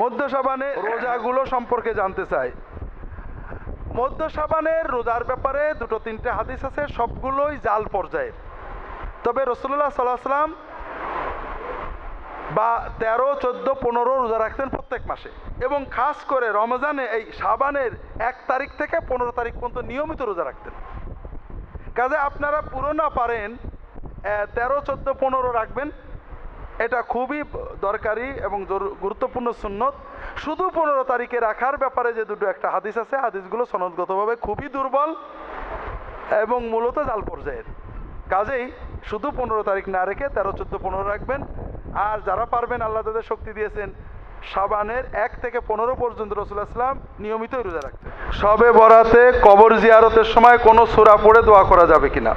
মধ্য সাবানে রোজাগুলো সম্পর্কে জানতে চাই। মধ্য সাবানের রোজার ব্যাপারে দুটো তিনটে হাদিস আছে, সবগুলোই জাল পর্যায়ের। তবে রসুল্লাহ সাল্লাহ সাল্লাম বা তেরো, চোদ্দ, পনেরো রোজা রাখতেন প্রত্যেক মাসে। এবং খাস করে রমজানে এই সাবানের এক তারিখ থেকে পনেরো তারিখ পর্যন্ত নিয়মিত রোজা রাখতেন। কাজে আপনারা পুরো না পারেন তেরো, চোদ্দ, পনেরো রাখবেন। এটা খুবই দরকারি এবং গুরুত্বপূর্ণ সুন্নত। শুধু পনেরো তারিখে রাখার ব্যাপারে যে দুটো একটা হাদিস আছে, হাদিসগুলো সনদগতভাবে খুবই দুর্বল এবং মূলত জাল পর্যায়ের। কাজেই শুধু পনেরো তারিখ না রেখে তেরো, চোদ্দ, পনেরো রাখবেন। আর যারা পারবেন, আল্লাহ তাদের শক্তি দিয়েছেন সাবানের এক থেকে পনেরো পর্যন্ত রসুল্লাহ ইসলাম নিয়মিতই রোজা রাখতেন সবে বরাতে, কবর জিয়ারতের সময় কোনো সুরা পড়ে দোয়া করা যাবে কিনা?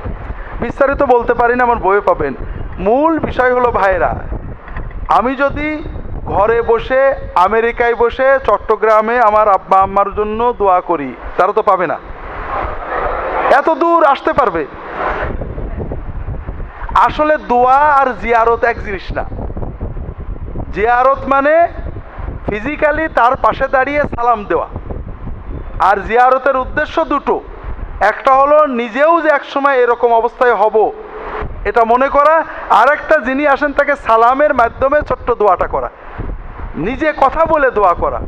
বিস্তারিত বলতে পারি না আমার বইয়ে পাবেন। মূল বিষয় হলো ভাইরা আমি যদি ঘরে বসে, আমেরিকায় বসে, চট্টগ্রামে আমার আব্বা আম্মার জন্য দোয়া করি, তারা তো পাবে না। এত দূর আসতে পারবে। আসলে দোয়া আর জিয়ারত এক জিনিস না। জিয়ারত মানে ফিজিক্যালি তার পাশে দাঁড়িয়ে সালাম দেওয়া। আর জিয়ারতের উদ্দেশ্য দুটো। একটা হলো নিজেও যে একসময় এরকম অবস্থায় হব এটা মনে করা আর একটা যিনি আসেন তাকে সালামের মাধ্যমে ছোট্ট দোয়াটা করা। নিজে কথা বলে দোয়া করা।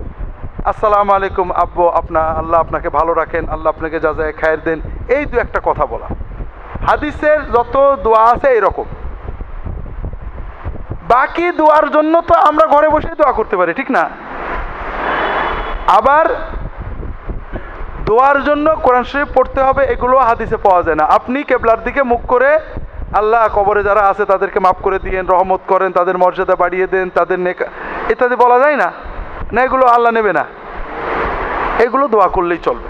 আসসালামু আলাইকুম আব্বু, আপনা, আল্লাহ আপনাকে ভালো রাখেন, আল্লাহ আপনাকে যা যায় খায়ের দেন, এই দু একটা কথা বলা। হাদিসের যত দোয়া আছে এরকম বাকি দোয়ার জন্য তো আমরা ঘরে বসে দোয়া করতে পারি, ঠিক না? আবার দোয়ার জন্য কোরআন শরীফ পড়তে হবে, এগুলো হাদিসে পাওয়া যায় না। আপনি কেবলার দিকে মুখ করে আল্লাহ কবরে যারা আছে তাদেরকে মাফ করে দিয়েন রহমত করেন তাদের মর্যাদা বাড়িয়ে দেন তাদের নেকা ইত্যাদি বলা যায় না? না এগুলো আল্লাহ নেবে না। এগুলো দোয়া করলেই চলবে।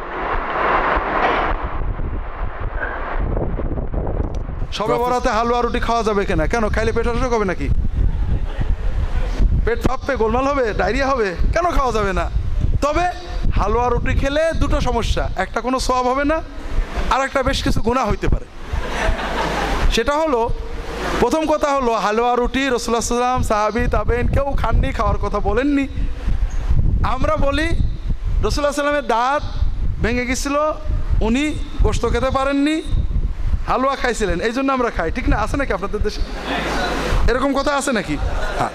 সবে বরাতে হালুয়া রুটি খাওয়া যাবে কিনা? কেন খাইলে পেট অসুখ হবে নাকি? পেট ফাঁপবে গোলমাল হবে ডায়রিয়া হবে কেন খাওয়া যাবে না? তবে হালুয়া রুটি খেলে দুটো সমস্যা। একটা কোনো সব হবে না আর একটা বেশ কিছু গুণা হইতে পারে। সেটা হলো, প্রথম কথা হলো, হালুয়া রুটি রসুল্লাহ সাল্লাম সাহাবি তাবেন কেউ খাননি, খাওয়ার কথা বলেননি। আমরা বলি রসুল্লাহ সাল্লামের দাঁত ভেঙে গেছিল, উনি গোস্ত খেতে পারেননি, হালুয়া খাইছিলেন, এই জন্য আমরা খাই, ঠিক না? আছে নাকি আপনাদের দেশে? এরকম কথা আছে নাকি? হ্যাঁ।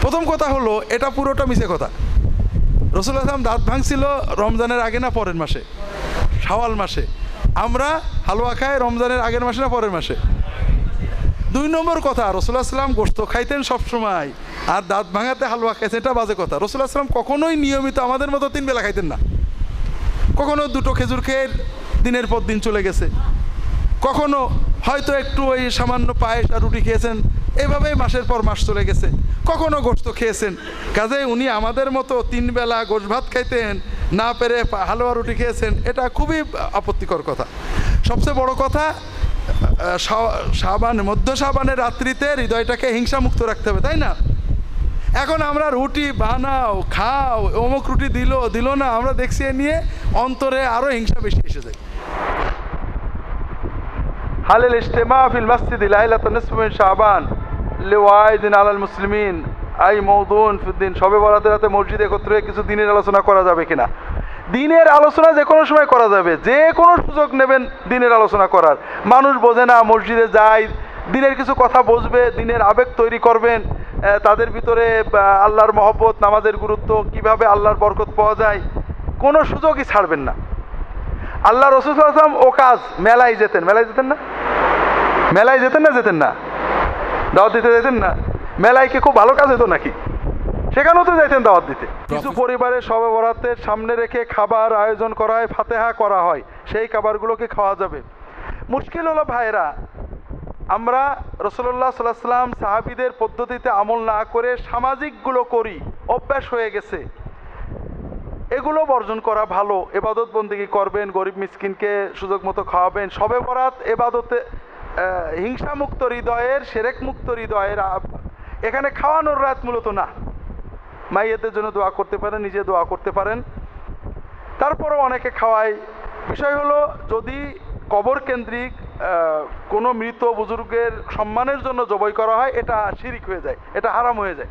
প্রথম কথা হলো, এটা পুরোটা মিশে কথা। রসুল আসলাম দাঁত ভাঙছিল রমজানের আগে না পরের মাসে? শাওয়াল মাসে। আমরা হালুয়া খাই রমজানের আগের মাসে না পরের মাসে? দুই নম্বর কথা রসুল্লাহ সাল্লাম গোস্ত খাইতেন সবসময়, আর দাঁত ভাঙাতে হালুয়া খাইতেন, এটা বাজে কথা। রসুল্লাহ সাল্লাম কখনোই নিয়মিত আমাদের মতো তিন বেলা খাইতেন না। কখনো দুটো খেজুর খেয়ে দিনের পর দিন চলে গেছে। কখনো হয়তো একটু ওই সামান্য পায়েস আর রুটি খেয়েছেন, এভাবেই মাসের পর মাস চলে গেছে। কখনো গোস্ত খেয়েছেন। কাজে উনি আমাদের মতো তিন বেলা গোশ ভাত খাইতেন, না পেরে হালুয়া রুটি খেয়েছেন, এটা খুবই আপত্তিকর কথা। সবচেয়ে বড় কথা সাবান মধ্য সাবানের রাত্রিতে হৃদয়টাকে হিংসামুক্ত রাখতে হবে, তাই না? এখন আমরা রুটি বানাও, খাও, অমুক রুটি দিল দিল না, আমরা দেখছি এ নিয়ে অন্তরে আরও হিংসা বেশি এসে যায়। হালেল ইস্তেমা ফিল মসজিদ ইলাইলাতনিসমিন শাবান লিওয়াইদিন আলাল মুসলিমিন। আই মৌদুন ফিদ্দিন, সবে বরাতে রাতে মসজিদে একত্রে কিছু দিনের আলোচনা করা যাবে কিনা? দিনের আলোচনা যে কোনো সময় করা যাবে। যে কোনো সুযোগ নেবেন দিনের আলোচনা করার। মানুষ বোঝে না, মসজিদে যায়, দিনের কিছু কথা বুঝবে দিনের আবেগ তৈরি করবেন তাদের ভিতরে আল্লাহর মহব্বত, নামাজের গুরুত্ব, কীভাবে আল্লাহর বরকত পাওয়া যায়, কোনো সুযোগই ছাড়বেন না। আল্লাহ রসুল আসলাম ও কাজ, মেলায় যেতেন। মেলায় যেতেন না? মেলায় যেতেন না যেতেন না? দাওয়াত দিতে যেতেন না? মেলায় কি খুব ভালো কাজ হতো নাকি? সেখানেও তো যাইতেন দাওয়াত দিতে। কিছু পরিবারে সবে বরাতের সামনে রেখে খাবার আয়োজন করা হয় ফাতেহা করা হয়। সেই খাবারগুলোকে খাওয়া যাবে। মুশকিল হলো ভাইরা আমরা রসল্লাহ সাল্লাহ সাল্লাম সাহাবিদের পদ্ধতিতে আমল না করে সামাজিকগুলো করি। অভ্যাস হয়ে গেছে। এগুলো বর্জন করা ভালো। এবাদত বন্দিগি করবেন গরিব মিসকিনকে সুযোগ মতো খাওয়াবেন। সবে বরাত এবাদতে হিংসামুক্ত হৃদয়ের সেরেক মুক্ত হৃদয়ের এখানে খাওয়ানোর রাত মূলত না। মাইয়াদের জন্য দোয়া করতে পারেন, নিজে দোয়া করতে পারেন। তারপরও অনেকে খাওয়ায়। বিষয় হলো, যদি কবর কেন্দ্রিক কোনো মৃত বুজুর্গের সম্মানের জন্য জবাই করা হয়, এটা শিরিক হয়ে যায়, এটা হারাম হয়ে যায়।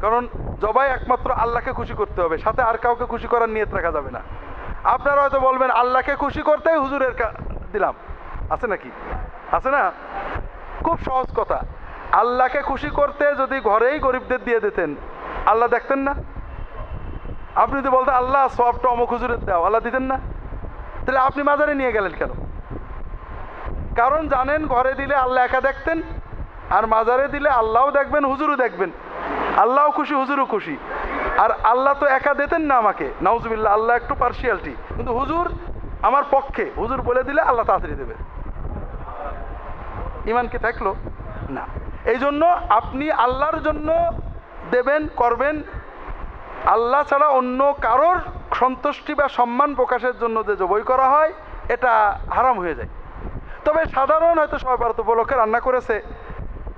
কারণ জবাই একমাত্র আল্লাহকে খুশি করতে হবে, সাথে আর কাউকে খুশি করার নিয়ত রাখা যাবে না। আপনারা হয়তো বলবেন, আল্লাহকে খুশি করতেই হুজুরের দিলাম। আছে নাকি? আছে না? খুব সহজ কথা। আল্লাহকে খুশি করতে যদি ঘরেই গরিবদের দিয়ে দিতেন আল্লাহ দেখতেন না। আপনি যদি বলতেন, আল্লাহ, সবটা অমুক হুজুরের দাও আল্লাহ দিতেন না। তাহলে আপনি মাজারে নিয়ে গেলেন কেন? কারণ জানেন, ঘরে দিলে আল্লাহ একা দেখতেন, আর মাজারে দিলে আল্লাহও দেখবেন, হুজুরও দেখবেন। আল্লাহও খুশি, হুজুরও খুশি। আর আল্লাহ তো একা দিতেন না আমাকে। নাউজুবিল্লাহ, আল্লাহ একটু পার্সিয়ালিটি কিন্তু হুজুর আমার পক্ষে। হুজুর বলে দিলে আল্লাহ তাড়াতাড়ি দেবে। ইমান কি থাকল? না। এই জন্য আপনি আল্লাহর জন্য দেবেন, করবেন, আল্লাহ ছাড়া অন্য কারোর সন্তুষ্টি বা সম্মান প্রকাশের জন্য যে জবই করা হয়, এটা হারাম হয়ে যায়। তবে সাধারণ হয়তো সবাই ভারত উপলক্ষে রান্না করেছে।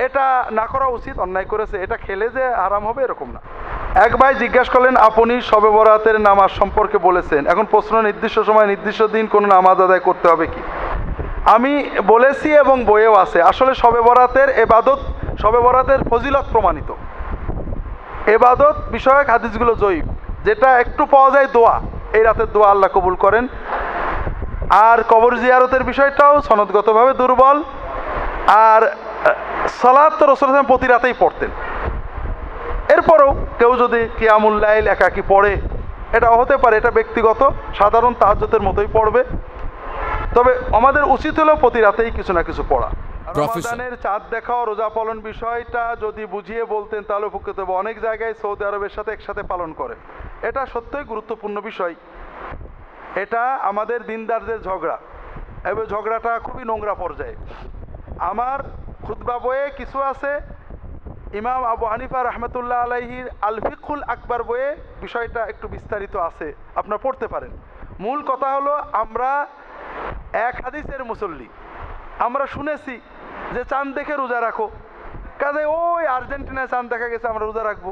এটা না করা উচিত, অন্যায় করেছে। এটা খেলে যে আরাম হবে এরকম না। এক ভাই জিজ্ঞাসা করলেন, আপনি শবে বরাতের নামাজ সম্পর্কে বলেছেন? এখন প্রশ্ন নির্দিষ্ট সময়, নির্দিষ্ট দিন কোনো নামাজ আদায় করতে হবে কি? আমি বলেছি এবং বইয়েও আছে, আসলে শবে বরাতের এবাদত, শবে বরাতের ফজিলত প্রমাণিত। এবাদত বিষয়ক হাদিসগুলো জয়ীব যেটা একটু পাওয়া যায় দোয়া। এই রাতের দোয়া আল্লাহ কবুল করেন। আর কবর জিয়ারতের বিষয়টাও সনদগতভাবে দুর্বল। আর সালাদ তো রসুল প্রতি রাতেই পড়তেন। এরপরেও কেউ যদি কিয়ামুল্লাইল একাকি পড়ে এটা হতে পারে, এটা ব্যক্তিগত, সাধারণ তাহাজ্জতের মতোই পড়বে। তবে আমাদের উচিত হলো প্রতি রাতেই কিছু না কিছু পড়া. রমাদানের চাঁদ দেখা ও রোজা পালন বিষয়টা যদি বুঝিয়ে বলতেন তাহলে উপকৃত হব। অনেক জায়গায় সৌদি আরবের সাথে একসাথে পালন করে। এটা সত্যই গুরুত্বপূর্ণ বিষয়। এটা আমাদের দিনদারদের ঝগড়া। এবং ঝগড়াটা খুবই নোংরা পর্যায়ে। আমার খুতবা বইয়ে কিছু আছে। ইমাম আবু হানিফা রহমতুল্লাহ আলাইহির আলফিকুল আকবর বইয়ে বিষয়টা একটু বিস্তারিত আছে। আপনারা পড়তে পারেন। মূল কথা হলো, আমরা এক হাদিসের মুসল্লি। আমরা শুনেছি যে চাঁদ দেখে রোজা রাখো। কাজে ওই আর্জেন্টিনায় চাঁদ দেখা গেছে, আমরা রোজা রাখব।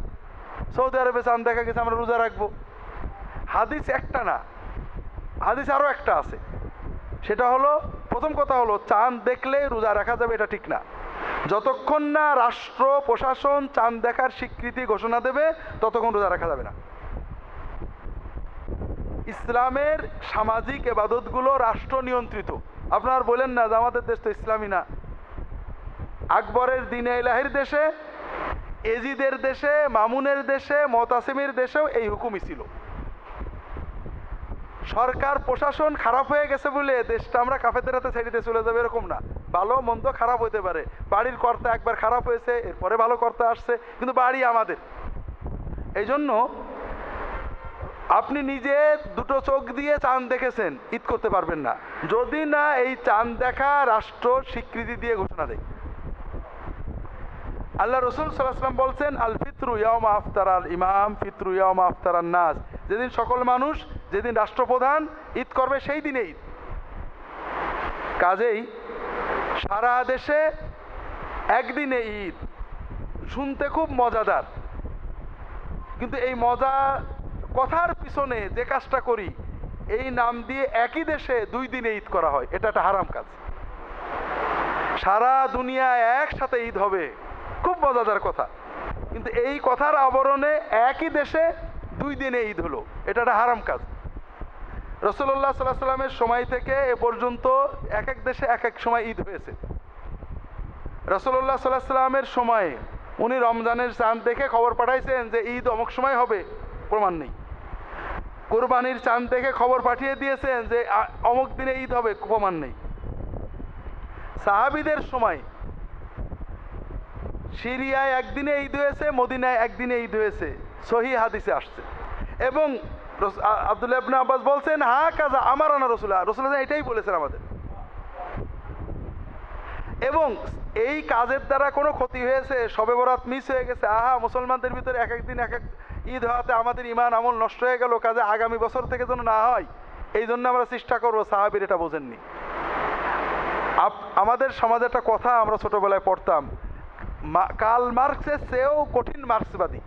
সৌদি আরবে চাঁদ দেখা গেছে, আমরা রোজা রাখব। হাদিস একটা না, হাদিস আরও একটা আছে। সেটা হলো, প্রথম কথা হলো, চাঁদ দেখলে রোজা রাখা যাবে, এটা ঠিক না। যতক্ষণ না রাষ্ট্র, প্রশাসন চাঁদ দেখার স্বীকৃতি ঘোষণা দেবে, ততক্ষণ রোজা রাখা যাবে না। ইসলামের সামাজিক এবাদতগুলো রাষ্ট্র নিয়ন্ত্রিত। আপনার বলেন না যে আমাদের দেশ তো ইসলামী না। আকবরের দিনে ইলাহির দেশে, এজিদের দেশে, মামুনের দেশে, মতাসিমের দেশেও এই হুকুমই ছিল। সরকার, প্রশাসন খারাপ হয়ে গেছে বলে দেশটা আমরা কাফেদের হাতে ছেড়ে চলে যাবে এরকম না। ভালো, মন্দ খারাপ হতে পারে। বাড়ির কর্তা একবার খারাপ হয়েছে, এরপরে ভালো কর্তা আসছে, কিন্তু বাড়ি আমাদের। এই জন্য আপনি নিজে দুটো চোখ দিয়ে চাঁদ দেখেছেন, ঈদ করতে পারবেন না। যদি না এই চাঁদ দেখা রাষ্ট্র স্বীকৃতি দিয়ে ঘোষণা দেয়। আল্লাহ রসুল সাল্লাহাম বলছেন আল ফিত্রু ইয়ামা আফতার আল ইমাম ফিত্রু ইয়ামা আফতার আল নাস যেদিন সকল মানুষ, যেদিন রাষ্ট্রপ্রধান, ঈদ করবে সেই দিনে ঈদ। কাজেই সারা দেশে একদিনে ঈদ। শুনতে খুব মজাদার। কিন্তু এই মজা, কথার পিছনে যে কাজটা করি, এই নাম দিয়ে একই দেশে দুই দিনে ঈদ করা হয়। এটা একটা হারাম কাজ। সারা দুনিয়ায় একসাথে ঈদ হবে। খুব মজাদার কথা। কিন্তু এই কথার আবরণে একই দেশে দুই দিনে ঈদ হলো। এটা একটা হারাম কাজ। রসল্লাহ সাল্লাহ সাল্লামের সময় থেকে এ পর্যন্ত এক এক দেশে এক এক সময় ঈদ হয়েছে। রসল্লাহ সাল্লাহ সাল্লামের সময়ে উনি রমজানের চাঁদ দেখে খবর পাঠাইছেন যে ঈদ অমুক সময় হবে, প্রমাণ নেই। কোরবানির চাঁদ দেখে খবর পাঠিয়ে দিয়েছেন যে অমুক দিনে ঈদ হবে, প্রমাণ নেই। সাহাবিদের সময় সিরিয়ায় একদিনে ঈদ হয়েছে, মদিনায় একদিনে ঈদ হয়েছে। সহি হাদিসে আসছে। এবং আব্দুল্লাহ ইবনে আব্বাস বলছেন, হা কাজা আমার আনা রসুল্লাহ রসুল্লাহ এটাই বলেছেন আমাদের। এবং এই কাজের দ্বারা কোনো ক্ষতি হয়েছে সবে বরাত মিস হয়ে গেছে, আহা, মুসলমানদের ভিতরে এক এক দিন, এক এক ঈদ হওয়াতে আমাদের ইমান আমল নষ্ট হয়ে গেল, কাজে আগামী বছর থেকে যেন না হয়, এই জন্য আমরা চেষ্টা করব, সাহাবির এটা বোঝেননি। আমাদের সমাজে একটা কথা আমরা ছোটবেলায় পড়তাম কার্ল মার্কসের চেয়েও কঠিন মার্ক্সবাদী।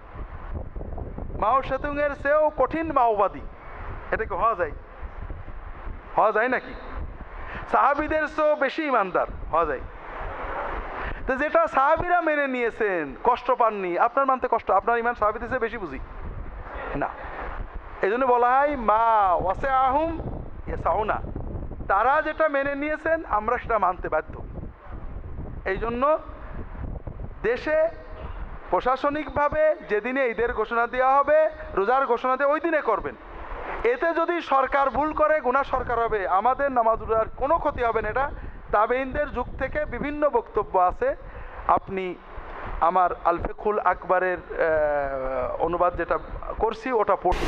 মাও সেতুংয়ের চেয়েও কঠিন মাওবাদী। এটা কি হওয়া যায়? হওয়া যায় নাকি? সাহাবিদের চেয়েও বেশি ইমানদার। হওয়া যায়। তো যেটা সাহাবিরা মেনে নিয়েছেন, কষ্ট পাননি, আপনার মানতে কষ্ট, আপনার ইমান সাহাবিদের চেয়ে বেশি বুঝি? না। এই জন্য বলা হয়, মা ওয়াসে আহম এ না তারা যেটা মেনে নিয়েছেন, আমরা সেটা মানতে বাধ্য। এই জন্য দেশে প্রশাসনিকভাবে যেদিনে ঈদের ঘোষণা দেওয়া হবে, রোজার ঘোষণা দিয়ে ওই দিনে করবেন। এতে যদি সরকার ভুল করে গুণা সরকার হবে, আমাদের নামাজ রোজার কোনো ক্ষতি হবে না এটা। তাবেইনদের যুগ থেকে বিভিন্ন বক্তব্য আছে। আপনি আমার আলফেকুল আকবরের অনুবাদ যেটা করছি, ওটা পড়ছি